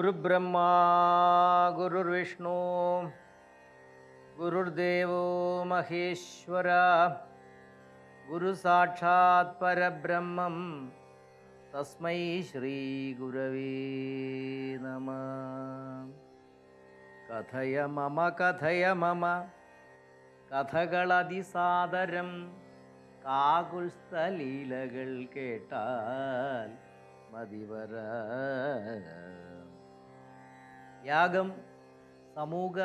ഗുരുബ്രഹ്മാ ഗുരുർവിഷ്ണു ഗുരുർദേവോ മഹേശ്വര ഗുരു സാക്ഷാത് പരബ്രഹ്മം. തസ്മൈ ശ്രീ ഗുരവേ നമ. കഥയ മമ കഥയ മമ. കഥകളതിസാദരം. കാകുൽസ്ഥലീലകൾ കേട്ടാൽ മതിവര. യാഗം സമൂഹ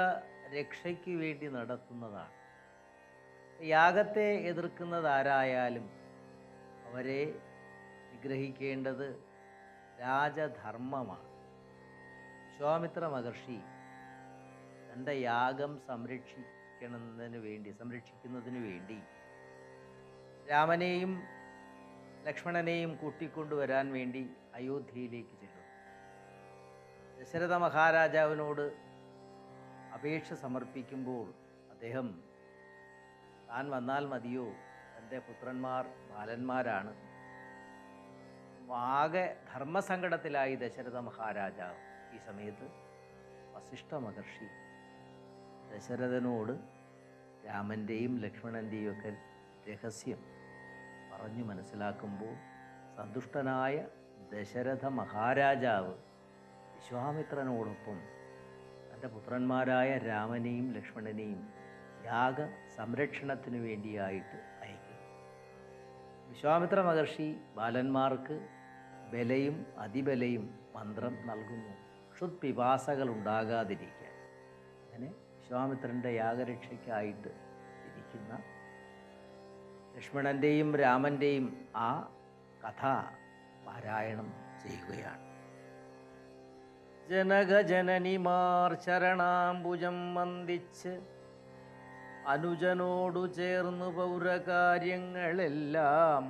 രക്ഷയ്ക്ക് വേണ്ടി നടത്തുന്നതാണ്. യാഗത്തെ എതിർക്കുന്നത് ആരായാലും അവരെ നിഗ്രഹിക്കേണ്ടത് രാജധർമ്മമാണ്. വിശ്വാമിത്ര മഹർഷി തന്റെ യാഗം സംരക്ഷിക്കണമെന്നതിന് വേണ്ടി സംരക്ഷിക്കുന്നതിന് വേണ്ടി രാമനെയും ലക്ഷ്മണനെയും കൂട്ടിക്കൊണ്ടുവരാൻ വേണ്ടി അയോധ്യയിലേക്ക് ചെല്ലുന്നു. ദശരഥ മഹാരാജാവിനോട് അപേക്ഷ സമർപ്പിക്കുമ്പോൾ അദ്ദേഹം താൻ വന്നാൽ മതിയോ? തന്റെ പുത്രന്മാർ ബാലന്മാരാണ്. ആകെ ധർമ്മസങ്കടത്തിലായി ദശരഥ മഹാരാജാവ് ഈ സമയത്ത്. വസിഷ്ഠ മഹർഷി ദശരഥനോട് രാമന്റെയും ലക്ഷ്മണന്റെയും ഒക്കെ രഹസ്യം പറഞ്ഞു മനസ്സിലാക്കുമ്പോൾ സന്തുഷ്ടനായ ദശരഥ മഹാരാജാവ് വിശ്വാമിത്രനോടൊപ്പം തന്റെ പുത്രന്മാരായ രാമനെയും ലക്ഷ്മണനെയും യാഗ സംരക്ഷണത്തിനു വേണ്ടിയായിട്ട് അയക്കും. വിശ്വാമിത്ര മഹർഷി ബാലന്മാർക്ക് ബലയും അതിബലയും മന്ത്രം നൽകുന്നു. ക്ഷുത്പിപാസകൾ ഉണ്ടാകാതിരിക്കാൻ അങ്ങനെ വിശ്വാമിത്രന്റെ യാഗരക്ഷയ്ക്കായിട്ട് ഇരിക്കുന്ന ലക്ഷ്മണന്റെയും രാമന്റെയും ആ കഥ പാരായണം ചെയ്യുകയാണ്. ജനകജനനിമാർ ശരണാംബുജം വന്ദിച്ച് അനുജനോടു ചേർന്നു പൗരകാര്യങ്ങളെല്ലാം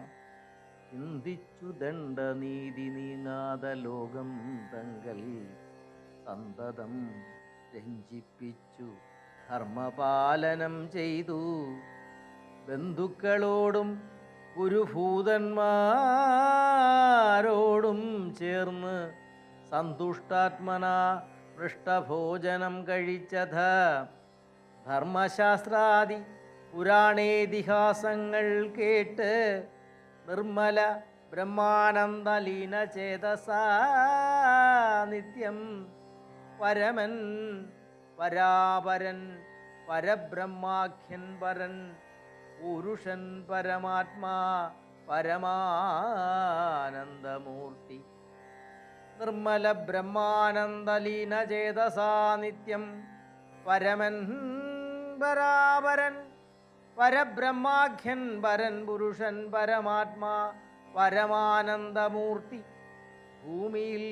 ചിന്തിച്ചു ദണ്ഡനീതി നീങ്ങാത ലോകം തങ്കൽ സന്തതം രഞ്ജിപ്പിച്ചു. ധർമ്മപാലനം ചെയ്തു. ബന്ധുക്കളോടും ഗുരുഭൂതന്മാരോടും ചേർന്ന് സന്തുഷ്ടാത്മന പൃഷ്ഠഭോജനം കഴിച്ചത്. ധർമ്മശാസ്ത്രാദി പുരാണേതിഹാസങ്ങൾ കേട്ട് നിർമ്മല ബ്രഹ്മാനന്ദലീന ചേതസാ നിത്യം പരമൻ പരാപരൻ പരബ്രഹ്മാഖ്യൻ പരൻ പുരുഷൻ പരമാത്മാ പരമാനന്ദമൂർത്തി. നിർമ്മല ബ്രഹ്മാനന്ദലീന ചേതസാ നിത്യം. പരമൻ പരാപരൻ പരബ്രഹ്മാഖ്യൻ പരൻ പുരുഷൻ പരമാത്മാ പരമാനന്ദമൂർത്തി. ഭൂമിയിൽ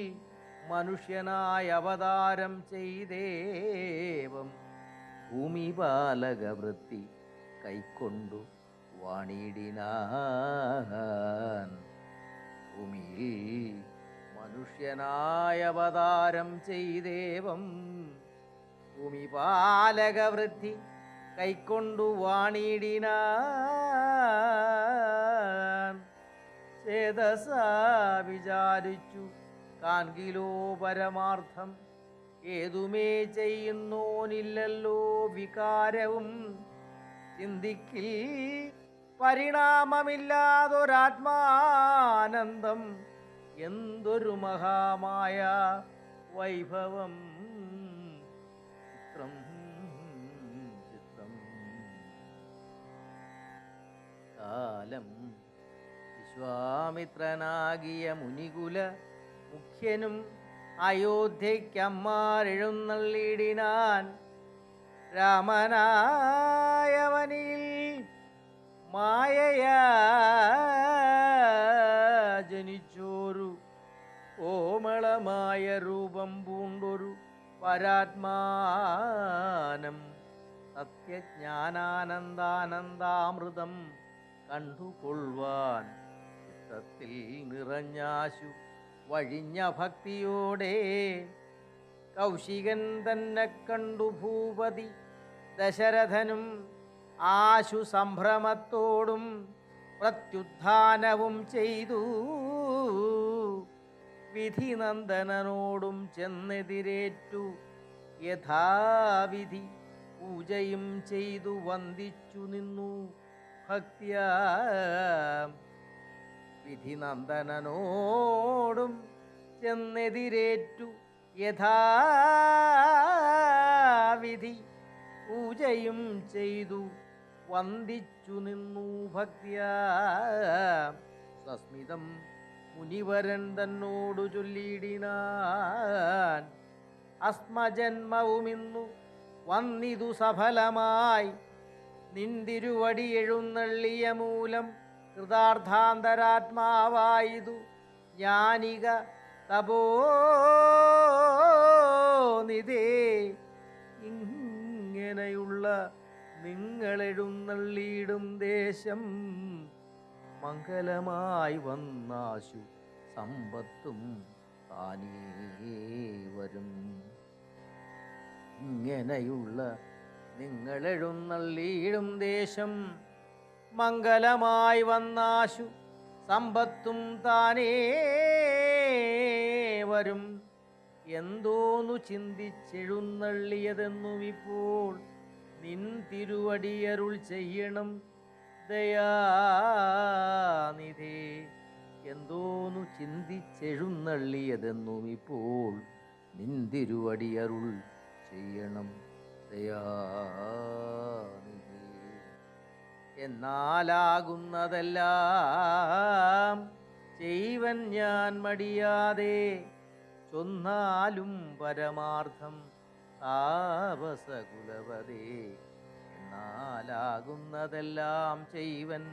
മനുഷ്യനായ അവതാരം ചെയ്തേവം. ഭൂമിപാലകവൃത്തി കൈക്കൊണ്ടു വാണിടിനാൻ. ഭൂമിയിൽ മനുഷ്യനായ ചെയ്തേവം. ഭൂമിപാലകവൃത്തി കൈക്കൊണ്ടു വാണിടിന ചേതസാ വിചാരിച്ചു കാൺകിലോ പരമാർത്ഥം ഏതുമേ ചെയ്യുന്നോനില്ലല്ലോ വികാരവും. ചിന്തിക്കിൽ പരിണാമമില്ലാതൊരാത്മാനന്ദം. എന്തൊരു മഹാമായ വൈഭവം. ചിത്രം ചിത്രം. കാലം. വിശ്വാമിത്രനാകിയ മുനികുല മുഖ്യനും അയോധ്യയ്ക്കമ്മാരെഴുന്നള്ളിടിനാൻ രാമനായവനിൽ മായയാ കോമളമായ രൂപം പൂണ്ടൊരു പരാത്മാനം. സത്യജ്ഞാനാനന്ദാനന്ദാമൃതം കണ്ടുകൊള്ളുവാൻ ചിത്തത്തിൽ നിറഞ്ഞാശു വഴിഞ്ഞ ഭക്തിയോടെ. കൗശികൻ തന്നെ കണ്ടു ഭൂപതി ദശരഥനും ആശു സംഭ്രമത്തോടും പ്രത്യുത്ഥാനവും ചെയ്തു. വിധി നന്ദനോടും ചെന്നെതിരേറ്റു. യഥാവിധി പൂജയും ചെയ്തു വന്ദിച്ചു നിന്നു. ഭക്ത്യാ വിധി നന്ദനോടും ചെന്നെതിരേറ്റു. യഥാവിധി പൂജയും ചെയ്തു വന്ദിച്ചു നിന്നു. ഭക്ത്യാ സസ്മിതം മുനിവരൻ തന്നോടു ചൊല്ലിയിടിനാൻ അസ്മജന്മവുമിന്നു. വന്നിതു സഫലമായി. നിന്തിരുവടി എഴുന്നള്ളിയ മൂലം കൃതാർത്ഥാന്തരാത്മാവായതു. ജ്ഞാനിക തപോനിതേ ഇങ്ങനെയുള്ള നിങ്ങളെഴുന്നള്ളിയിടും ദേശം മംഗലമായി വന്നാശു സമ്പത്തും താനേ വരും. ഇങ്ങനെയുള്ള നിങ്ങളെഴുന്നള്ളിയിടും ദേശം. മംഗലമായി വന്നാശു സമ്പത്തും താനേ വരും. എന്തോന്നു ചിന്തിച്ചെഴുന്നള്ളിയതെന്നും ഇപ്പോൾ നിൻ തിരുവടിയരുൾ ചെയ്യണം. ദയാനിധേ. എന്തോന്നു ചിന്തിച്ചെഴുന്നള്ളിയതെന്നും ഇപ്പോൾ നിന്തിരുവടിയരുൾ ചെയ്യണം. ദയാനിധി. എന്നാലാകുന്നതെല്ലാം ചെയ്വൻ ഞാൻ മടിയാതെ ചൊന്നാലും പരമാർത്ഥം താപസകുലവതേ. എന്നാലാകുന്നതെല്ലാം ചെയ്വൻ.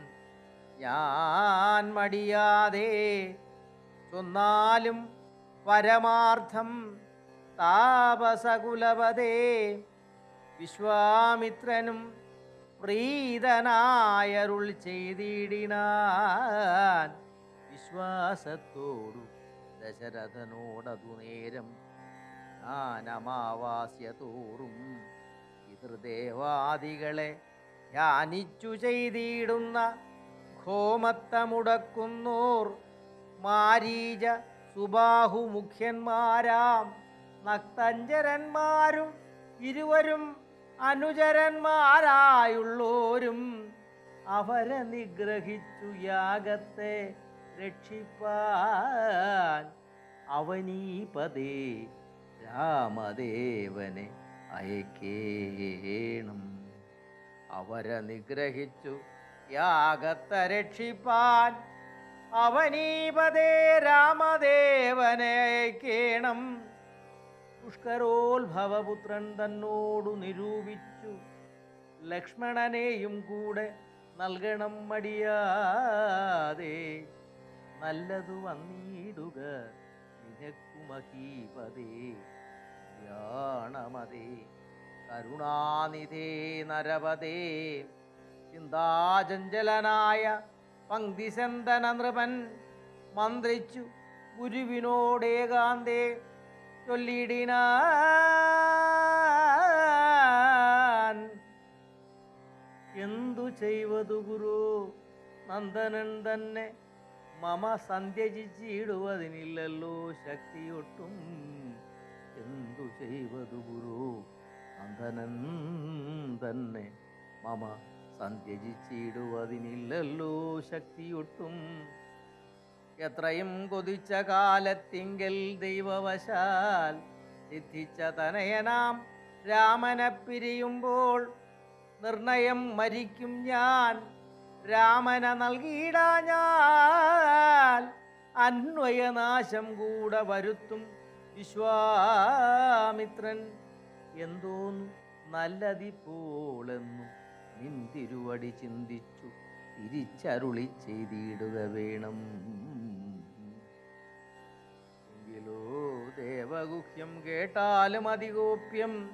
ഞാൻ മടിയാതെ ചൊന്നാലും പരമാർത്ഥം താപസകുലപതേ. വിശ്വാമിത്രനും പ്രീതനായരുൾ ചെയ്തിടിനാൻ. വിശ്വാസത്തോടു ദശരഥനോടതു നേരം ജ്ഞാനമാവാസ്യ പിതൃദേവാദികളെ ധ്യാനിച്ചു ചെയ്തിടുന്ന ഘോമത്തമുടക്കുന്നൂർ മാരീജ സുബാഹു മുഖ്യന്മാരാം നക്തഞ്ചരന്മാരും ഇരുവരും അനുചരന്മാരായുള്ളോരും അവരെ നിഗ്രഹിച്ചു യാഗത്തെ രക്ഷിപ്പാൻ അവനീപതേ രാമദേവനെ അയക്കേണം. അവരെ നിഗ്രഹിച്ചു യാഗത്തെ രക്ഷിപ്പാൻ. അവനീപതേ രാമദേവനെ അയക്കേണം. പുഷ്കരോത്ഭവപുത്രൻ തന്നോടു നിരൂപിച്ചു. ലക്ഷ്മണനെയും കൂടെ നൽകണം മടിയാതെ. നല്ലതു വന്നിടുക നിനക്കുമഹീപതേ. ധ്യാണമതേ കരുണാനിധേ നരപതേ. ചിന്താചഞ്ചലനായ പങ്ക്തിസന്തന നൃപൻ മന്ത്രിച്ചു ഗുരുവിനോടേകാന്തേ ചൊല്ലിടിന. എന്തു ചെയ്വതു ഗുരു? നന്ദനൻ തന്നെ മമ സന്ധ്യജിച്ചിടുവതിനില്ലല്ലോ ശക്തിയൊട്ടും. എന്തു ചെയ്വതു ഗുരു? അന്ധനൻ തന്നെ മമ സന്ധ്യജിച്ചിടുവതിനില്ലല്ലോ ശക്തിയൊട്ടും. എത്രയും കൊതിച്ച കാലത്തിങ്കൽ ദൈവവശാൽ സിദ്ധിച്ച തനയനാം രാമനെ പിരിയുമ്പോൾ നിർണയം മരിക്കും ഞാൻ. രാമന നൽകിയിടാ ഞാൻ. അന്വയനാശം കൂടെ വരുത്തും വിശ്വാമിത്രൻ. എന്തോന്നു? നല്ലതിപ്പോളെന്നു നിൻ തിരുവടി ചിന്തിച്ചു. തിരിച്ചരുളി ചെയ്തിടുക വേണം. എങ്കിലോ ദേവഗുഹ്യം കേട്ടാലും അതിഗോപ്യം.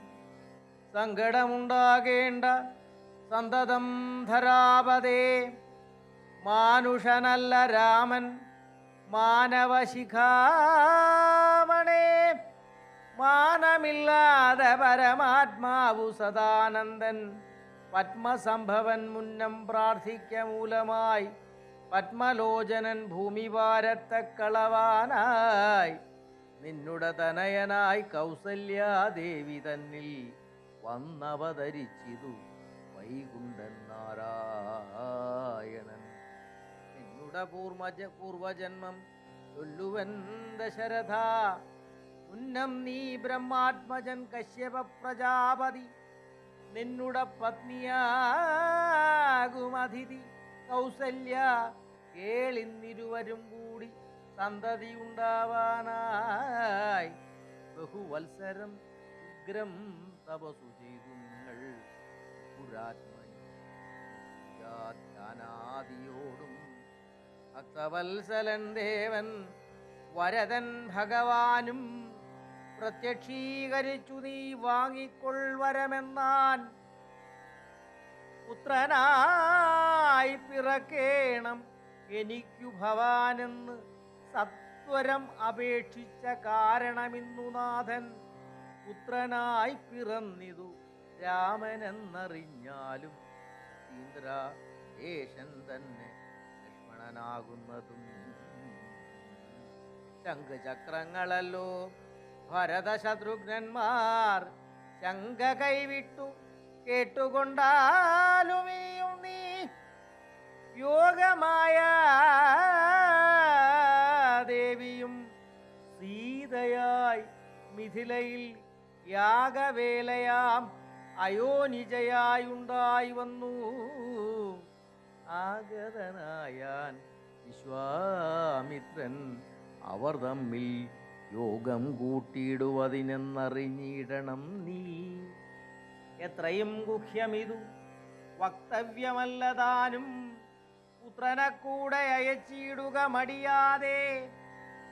സങ്കടമുണ്ടാകേണ്ട സന്തതം ധരാപതേ. മാനുഷനല്ല രാമൻ. മാനവശിഖാമണേ മാനമില്ലാതെ പരമാത്മാവു സദാനന്ദൻ. പത്മസംഭവൻ മുന്നം പ്രാർത്ഥിക്ക മൂലമായി പത്മലോചനൻ ഭൂമിഭാരത്തെ കളവാനായി. നിന്നുടെ തനയനായി കൗസല്യാദേവി തന്നിൽ വന്നവതരിച്ചിതു വൈകുണ്ഠൻ നാരായണൻ. നിന്നുടെ പൂർവജ പൂർവജന്മം ചൊല്ലുവൻ ദശരഥ ഉന്നം നീ ബ്രഹ്മാത്മജൻ കശ്യപ പ്രജാപതി. നിന്നുട പത്നിയാകുമതിഥി. കൗസല്യ കേളിന്നിരുവരും കൂടി സന്തതി ഉണ്ടാവാനായി. ബഹുവത്സരം ഉഗ്രം തപസു ചെയ്തു നിങ്ങൾ. പുരാത്മനാദിയോടും ഭക്തവത്സലൻ ദേവൻ വരതൻ ഭഗവാനും പ്രത്യക്ഷീകരിച്ചു നീ വാങ്ങിക്കൊൾവരമെന്നാൻ പുത്രനായി പിറക്കേണം എനിക്കു ഭവാനെന്ന് സത്വരം അപേക്ഷിച്ച കാരണമിന്നു നാഥൻ പുത്രനായി പിറന്നിതു രാമനെന്നറിഞ്ഞാലും ഇന്ദ്ര ദേശൻ തന്നെ ലക്ഷ്മണനാകുന്നതും ശംഖചക്രങ്ങളല്ലോ ഭരതശത്രുഘ്നന്മാർ ശങ്ക കൈവിട്ടു കേട്ടുകൊണ്ടാലുമീയും നീ യോഗമായ ദേവിയും സീതയായി മിഥിലയിൽ യാഗവേലയാം അയോനിജയായുണ്ടായി വന്നു. ആഗതനായാൻ വിശ്വാമിത്രൻ അവർ തമ്മിൽ യോഗം കൂട്ടിയിടുവതിനെന്നറിഞ്ഞിടണം നീ. എത്രയും ഗുഹ്യമിതു വക്തവ്യമല്ലതാനും പുത്രനെ കൂടെ അയച്ചിടുക മടിയാതെ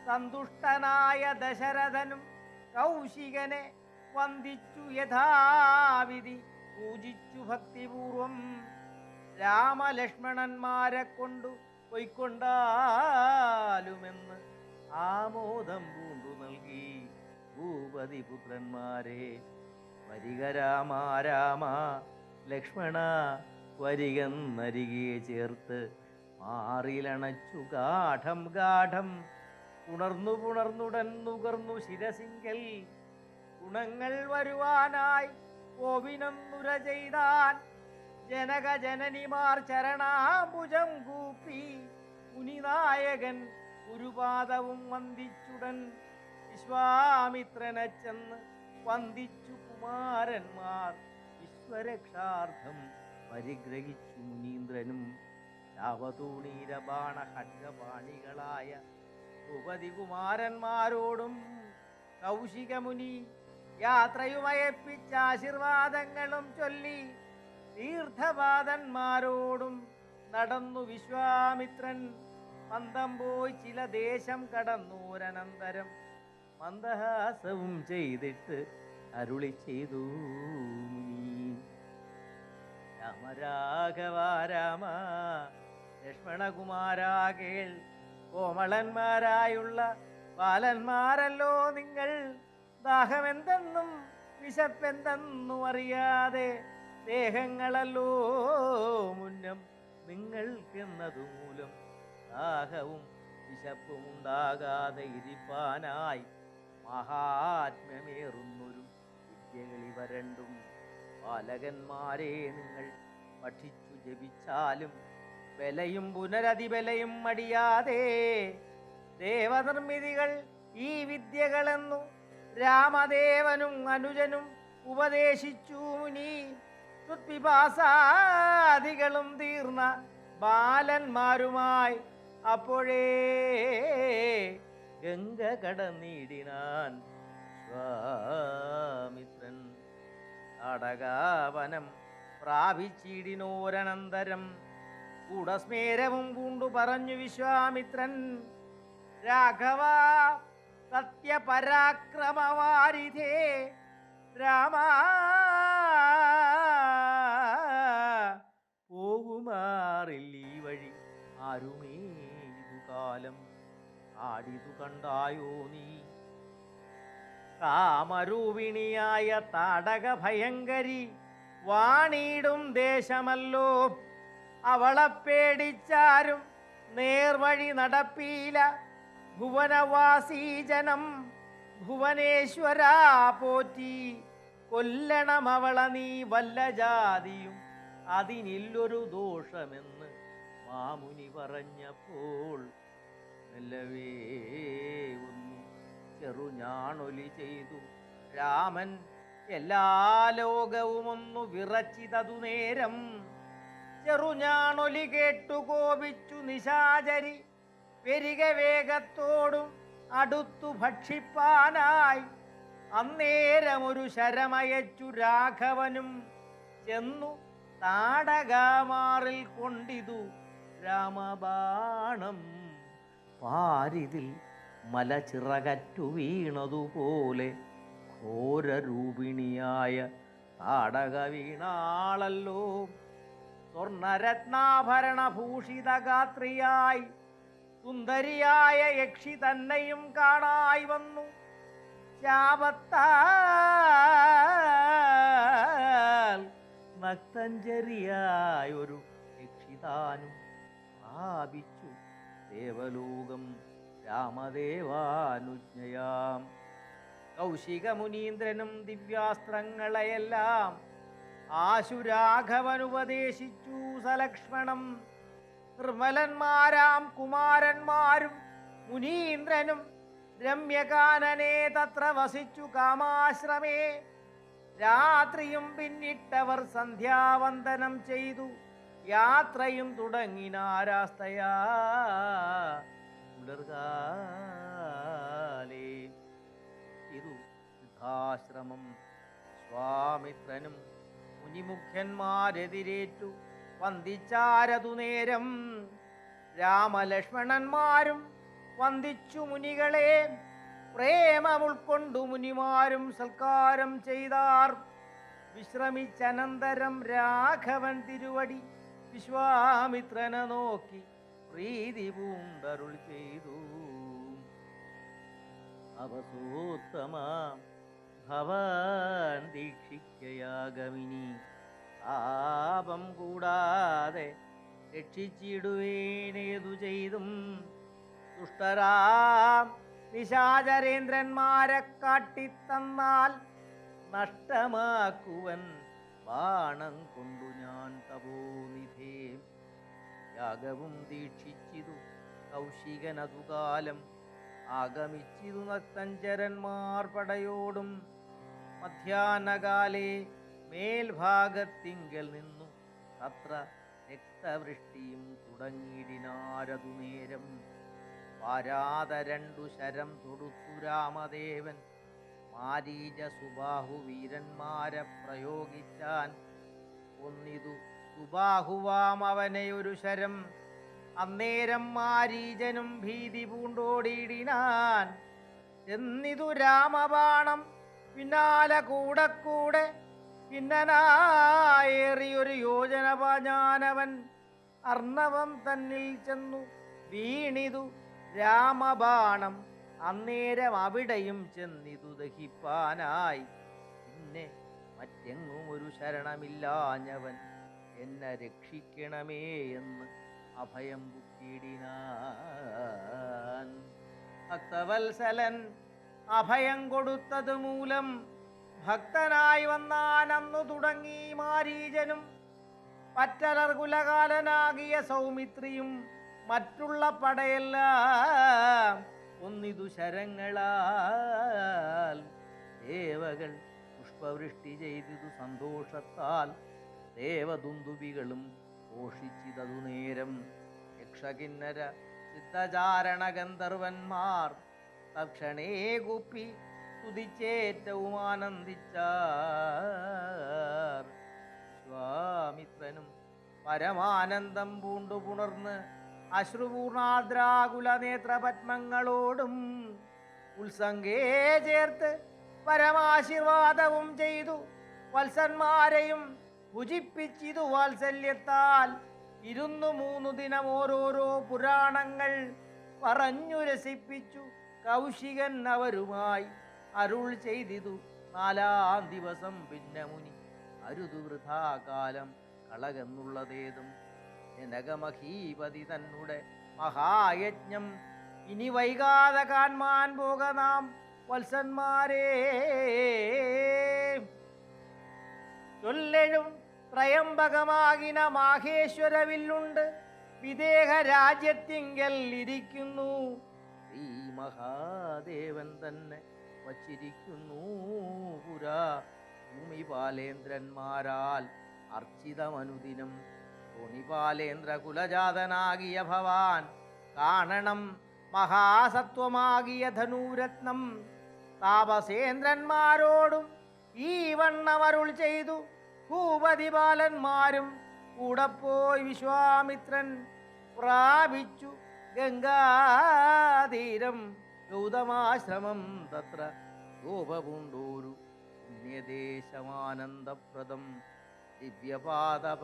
സന്തുഷ്ടനായ ദശരഥനും കൗശികനെ വന്ദിച്ചു യഥാവിധി പൂജിച്ചു ഭക്തിപൂർവം. രാമലക്ഷ്മണന്മാരെ കൊണ്ടു പൊയ്ക്കൊണ്ടാലുമെന്ന് ആമോദം പൂണ്ടു നൽകി ഭൂപതി പുത്രന്മാരെ. വരിക രാമ രാമ ലക്ഷ്മണ വരികന്നരികെ ചേർത്ത് മാറിലണച്ചു ഗാഠം ഗാഠം. ഉണർന്നു പുണർന്നുടൻ നുകർന്നു ശിരസിങ്കൽ. ഗുണങ്ങൾ വരുവാനായി കോവിനൊന്നുര ചെയ്താൻ ജനക ജനനിമാർ ചരണാംബുജം കൂപ്പി. മുനിനായകൻ ഗുരുപാദവും വന്ദിച്ചുടൻ വിശ്വാമിത്രനെ ചെന്ന് വന്ദിച്ചു കുമാരന്മാർ. വിശ്വരക്ഷാർത്ഥം പരിഗ്രഹിച്ചു മുനീന്ദ്രനും. രാവതൂണീരബാണ ഖഡ്ഗപാണികളായ ഭൂപതി കുമാരന്മാരോടും കൗശികമുനി യാത്രയുമയപ്പിച്ച ആശീർവാദങ്ങളും ചൊല്ലി തീർത്ഥപാദന്മാരോടും നടന്നു വിശ്വാമിത്രൻ മന്ദം പോയി ചില ദേശം കടന്നൂരനന്തരം മന്ദഹാസവും ചെയ്തിട്ട് അരുളി ചെയ്തു രാമരാഘവാരാമ രാമ കോമളന്മാരായുള്ള ബാലന്മാരല്ലോ നിങ്ങൾ. ദാഹമെന്തെന്നും വിശപ്പെന്തെന്നും അറിയാതെ ദേഹങ്ങളല്ലോ മുന്നം നിങ്ങൾക്കെന്നതു മൂലം ദാഹവും വിശപ്പും ഉണ്ടാകാതെ ഇരിപ്പാനായി മഹാത്മ്യമേറുന്നൊരു വിദ്യകളി വരണ്ടും ബാലകന്മാരെ നിങ്ങൾ പഠിച്ചു ജപിച്ചാലും ബലയും പുനരതിബലയും മടിയാതെ ദേവനിർമ്മിതികൾ ഈ വിദ്യകളെന്നു രാമദേവനും അനുജനും ഉപദേശിച്ചു മുനി. തുത്പിപാസാദികളും തീർന്ന ബാലന്മാരുമായി അപ്പോഴേ ഗംഗ കടന്നിടിനാൻ സ്വാമിത്രൻ. അടകാവനം പ്രാപിച്ചിടിനോരനന്തരം കൂടസ്മേരവും പൂണ്ടു പറഞ്ഞു വിശ്വാമിത്രൻ. രാഘവ സത്യപരാക്രമവാരിധേ രാമ പോകുമാറില്ല ഈ വഴി ആരുമേ കാലം ആടിതു കണ്ടായോ നീ? കാമരൂപിണിയായ താടക ഭയങ്കരി വാണിയിടും ദേശമല്ലോ. അവളെ പേടിച്ചാരും നേർവഴി നടപ്പീല ഭുവനവാസീജനം ഭുവനേശ്വരാ പോറ്റി. കൊല്ലണമവള നീ വല്ല ജാതിയും അതിനില്ലൊരു ദോഷമെന്ന് മാമുനി പറഞ്ഞപ്പോൾ മെല്ലവേ ഒന്നു ചെറുഞാണൊലി ചെയ്തു. രാമൻ എല്ലാ ലോകവും ഒന്നു വിറച്ചിതതു നേരം. ചെറുഞാണൊലി കേട്ടു കോപിച്ചു നിശാചരി. പെരിക വേഗത്തോടും അടുത്തു ഭക്ഷിപ്പാനായി. അന്നേരമൊരു ശരമയച്ചു രാഘവനും ചെന്നു താടകാമാറിൽ കൊണ്ടിതു രാമബാണം. പാരിതിൽ മലച്ചിറകറ്റു വീണതുപോലെ ഘോരരൂപിണിയായ താടക വീണാളല്ലോ സ്വർണരത്നാഭരണഭൂഷിതഗാത്രിയായി സുന്ദരിയായ യക്ഷി തന്നെയും കാണായി വന്നു. ശാപത്താൽ നക്തഞ്ചരിയായ ഒരു യക്ഷിതാനും പ്രാപിച്ചു ദേവലോകം രാമദേവാനുജ്ഞയാം. കൗശിക മുനീന്ദ്രനും ദിവ്യാസ്ത്രങ്ങളെയെല്ലാം ആശുരാഘവനുപദേശിച്ചു സലക്ഷ്മണം. നിർമ്മലന്മാരാം കുമാരന്മാരും മുനീന്ദ്രനും രമ്യകാനനെ തത്ര വസിച്ചു കാമാശ്രമേ. രാത്രിയും പിന്നിട്ടവർ സന്ധ്യാവന്ദനം ചെയ്തു. യാത്രയും തുടങ്ങിനാരാസ്തയാ പുലർകാലേ ഇതു വൃദ്ധാശ്രമം സ്വാമിത്രനും മുനിമുഖ്യന്മാരെതിരേറ്റു വന്ദിച്ചാരതു നേരം. രാമലക്ഷ്മണന്മാരും വന്ദിച്ചു മുനികളെ. പ്രേമം ഉൾക്കൊണ്ടു മുനിമാരും സൽക്കാരം ചെയ്താർ. വിശ്രമിച്ചനന്തരം രാഘവൻ തിരുവടി വിശ്വാമിത്രനെ നോക്കി പ്രീതി പൂണ്ടരുൾ ചെയ്തു. അവസോത്തമ ഭവാൻ ദീക്ഷിക്കയാഗമിനി ആപം കൂടാതെ രക്ഷിച്ചിടുവേനേതു ചെയ്തും. ദുഷ്ടരാം നിശാചരേന്ദ്രന്മാരെ കാട്ടിത്തന്നാൽ നഷ്ടമാക്കുവൻ ബാണം കൊണ്ടു ഞാൻ തപോനിധേ യാഗവും ദീക്ഷിച്ചിതു കൗശികനതുകാലം ആഗമിച്ചിതു നക്തഞ്ചരന്മാർ പടയോടും. മധ്യാഹ്നകാലേ മേൽഭാഗത്തിങ്കൽ നിന്നു. തത്ര രക്തവൃഷ്ടിയും തുടങ്ങിയിടിനാരതു നേരം രണ്ടു ശരം തൊടുത്തു രാമദേവൻ. മാരീച സുബാഹു വീരന്മാരെ പ്രയോഗിച്ചാൻ ഒന്നിതു സുബാഹുവാം അവനെ ഒരു ശരം. അന്നേരം മാരീചനും ഭീതി പൂണ്ടോടിയിടിനാൻ. എന്നിതു രാമബാണം പിന്നാലെ കൂടെ കൂടെ പിന്നനായേറിയൊരു യോജന പാഞ്ഞാനവൻ അർണവം തന്നിൽ ചെന്നു വീണിതു രാമബാണം. അന്നേരം അവിടെയും ചെന്നിതു ദഹിപ്പാനായി. പിന്നെ മറ്റെങ്ങും ഒരു ശരണമില്ലാഞ്ഞവൻ എന്നെ രക്ഷിക്കണമേ എന്ന് അഭയം കുത്തിയിടിനാൻ ഭക്തവത്സലൻ അഭയം കൊടുത്തത് മൂലം ഭക്തനായി വന്നാൻ അന്നു തുടങ്ങി മാരീജനും പറ്റലർ കുലകാലനാകിയ സൗമിത്രിയും മറ്റുള്ള പടയെല്ലാം ഒന്നിതു ശരങ്ങളാൽ. ദേവകൾ പുഷ്പവൃഷ്ടി ചെയ്തിതു സന്തോഷത്താൽ. ദേവദുന്ദുബികളും ഘോഷിച്ചിതതു നേരം. യക്ഷകിന്നര സിദ്ധചാരണ ഗന്ധർവന്മാർ തക്ഷണേ കുപ്പി തുതിച്ചേറ്റവും ആനന്ദിച്ചാർ. സ്വാമിത്രനും പരമാനന്ദം പൂണ്ടു പുണർന്ന് അശ്രുപൂർണാദ്രാകുല നേത്രപത്മങ്ങളോടും ഉത്സംഗേ ചേർത്ത് പരമാശീർവാദവും ചെയ്തു. വത്സന്മാരെയും ഭുജിപ്പിച്ചിതു വാത്സല്യത്താൽ ഇരുന്നു മൂന്നു ദിനം ഓരോരോ പുരാണങ്ങൾ പറഞ്ഞു രസിപ്പിച്ചു. കൗശികൻ അവരുമായി അരുൾ ചെയ്തിതു. നാലാം ദിവസം പിന്നെ മുനി അരുതു വൃഥാകാലം കളകെന്നുള്ളതേതും ജനകമഹീപതി തന്നെ മഹായജ്ഞം. ഇനി വൈകാതെ കാൺമാൻ പോക നാം വത്സന്മാരേ. ചൊല്ലെഴും ത്രയംബകമാകിന മാഹേശ്വരവില്ലുണ്ട്. വിദേഹ രാജ്യത്തിങ്കൽ ഇരിക്കുന്നു. ഈ മഹാദേവൻ തന്നെ വച്ചിരിക്കുന്നു. പുരാ ഭൂമി ഭൂമിപാലേന്ദ്രന്മാരാൽ അർച്ചിതമനുദിനം ഭൂമിപാലേന്ദ്ര കുലജാതനാകിയ ഭവാൻ കാണണം മഹാസത്വമാകിയ ധനൂരത്നം. താപസേന്ദ്രന്മാരോടും ഈ വണ്ണമരുൾ ചെയ്തു. ഭൂപതിപാലന്മാരും കൂടെ പോയി വിശ്വാമിത്രൻ പ്രാപിച്ചു. ഗംഗാതീരം ഗൗതമാശ്രമം തത്ര രൂപപുണ്ടൂരു പുണ്യദേശമാനന്ദപ്രദം. ദിവ്യപാദപ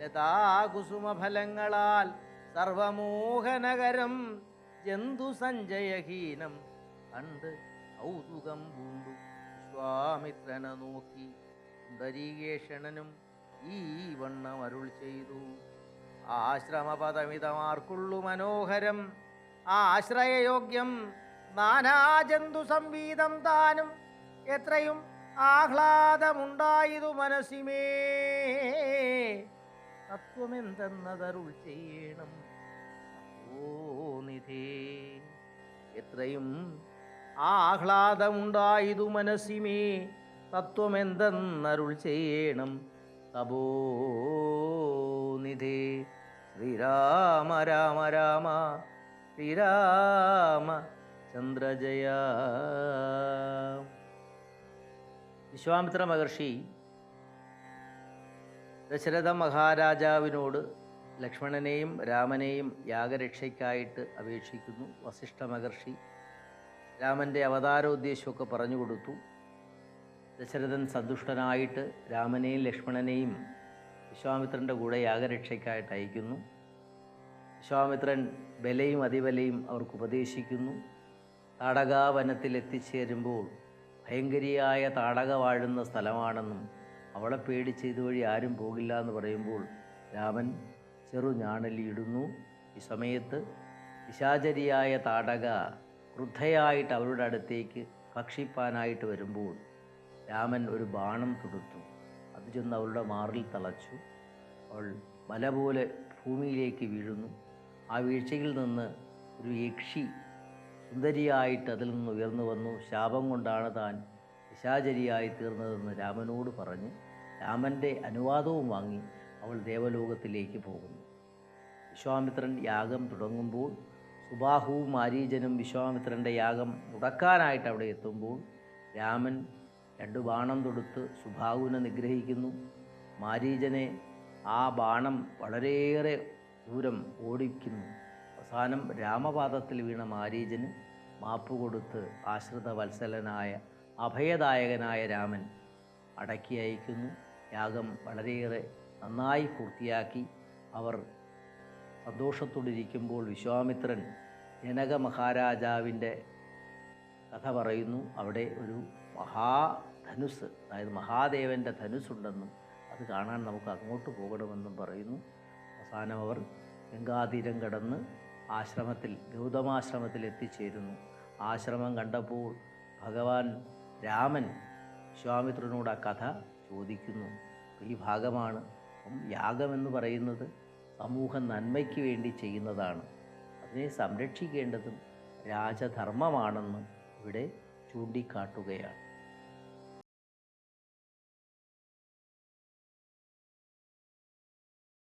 ലതാകുസുമഫലങ്ങളാൽ സർവമോഹനകരം ജന്തു സഞ്ജയഹീനം കണ്ട് കൗതുകം പൂണ്ടു. വിശ്വാമിത്രനെ നോക്കി സുന്ദരീകേഷണനും ഈ വണ്ണം അരുൾ ചെയ്തു. ആശ്രമപദമിതമാർക്കുള്ളു മനോഹരം. ആശ്രയയോഗ്യം നാനാജന്തു സംവീതം താനും എത്രയും ആഹ്ലാദമുണ്ടായതു മനസ്സിമേ. തത്വമെന്തെന്നതരുൾ ചെയ്യണം. ഓ നിധേ എത്രയും ആഹ്ലാദമുണ്ടായതു മനസ്സിമേ തത്വമെന്തെന്നരുൾ ചെയ്യണം. തപോ നിധേ ശ്രീരാമ രാമ രാമ ശ്രീരാമ ചന്ദ്രജയ. വിശ്വാമിത്ര മഹർഷി ദശരഥ മഹാരാജാവിനോട് ലക്ഷ്മണനെയും രാമനെയും യാഗരക്ഷയ്ക്കായിട്ട് അപേക്ഷിക്കുന്നു. വസിഷ്ഠ മഹർഷി രാമന്റെ അവതാരോദ്ദേശമൊക്കെ പറഞ്ഞു കൊടുത്തു. ദശരഥൻ സന്തുഷ്ടനായിട്ട് രാമനെയും ലക്ഷ്മണനെയും വിശ്വാമിത്രന്റെ കൂടെ യാഗരക്ഷയ്ക്കായിട്ട് അയക്കുന്നു. വിശ്വാമിത്രൻ ബലയും അതിബലയും അവർക്ക് ഉപദേശിക്കുന്നു. താടകാവനത്തിൽ എത്തിച്ചേരുമ്പോൾ ഭയങ്കരിയായ താടക വാഴുന്ന സ്ഥലമാണെന്നും അവളെ പേടിച്ച് ഇതുവഴി ആരും പോകില്ല എന്ന് പറയുമ്പോൾ രാമൻ ചെറു ഞാണലിയിടുന്നു ഈ സമയത്ത് പിശാചരിയായ താടക ക്രുദ്ധയായിട്ട് അവരുടെ അടുത്തേക്ക് ഭക്ഷിപ്പാനായിട്ട് വരുമ്പോൾ രാമൻ ഒരു ബാണം തുടുത്തു. അത് ചെന്ന് അവളുടെ മാറിൽ തളച്ചു. അവൾ മല പോലെ ഭൂമിയിലേക്ക് വീഴുന്നു. ആ വീഴ്ചയിൽ നിന്ന് ഒരു യക്ഷി സുന്ദരിയായിട്ട് അതിൽ നിന്ന് ഉയർന്നു വന്നു. ശാപം കൊണ്ടാണ് താൻ പിശാചരിയായി തീർന്നതെന്ന് രാമനോട് പറഞ്ഞ് രാമന്റെ അനുവാദവും വാങ്ങി അവൾ ദേവലോകത്തിലേക്ക് പോകുന്നു. വിശ്വാമിത്രൻ യാഗം തുടങ്ങുമ്പോൾ സുബാഹുവും മാരീജനും വിശ്വാമിത്രന്റെ യാഗം മുടക്കാനായിട്ട് അവിടെ എത്തുമ്പോൾ രാമൻ രണ്ട് ബാണം തൊടുത്ത് സുബാഹുവിനെ നിഗ്രഹിക്കുന്നു. മാരീജനെ ആ ബാണം വളരെയേറെ ദൂരം ഓടിക്കുന്നു. അവസാനം രാമപാദത്തിൽ വീണ മാരീജന് മാപ്പ് കൊടുത്ത് ആശ്രിത വത്സലനായ അഭയദായകനായ രാമൻ അടക്കി അയക്കുന്നു. യാഗം വളരെയേറെ നന്നായി പൂർത്തിയാക്കി അവർ സന്തോഷത്തോടിരിക്കുമ്പോൾ വിശ്വാമിത്രൻ ജനക മഹാരാജാവിന്റെ കഥ പറയുന്നു. അവിടെ ഒരു മഹാധനുസ് അതായത് മഹാദേവന്റെ ധനുസ്സുണ്ടെന്നും അത് കാണാൻ നമുക്ക് അങ്ങോട്ട് പോകണമെന്നും പറയുന്നു. അവസാനം അവർ ഗംഗാതീരം കടന്ന് ആശ്രമത്തിൽ ഗൗതമാശ്രമത്തിൽ എത്തിച്ചേരുന്നു ആശ്രമം കണ്ടപ്പോൾ ഭഗവാൻ രാമൻ വിശ്വാമിത്രനോട് ആ കഥ ചോദിക്കുന്നു. ഈ ഭാഗമാണ്. അപ്പം യാഗമെന്ന് പറയുന്നത് സമൂഹ നന്മയ്ക്ക് വേണ്ടി ചെയ്യുന്നതാണ്. അതിനെ സംരക്ഷിക്കേണ്ടതും രാജധർമ്മമാണെന്ന് ഇവിടെ ചൂണ്ടിക്കാട്ടുകയാണ്.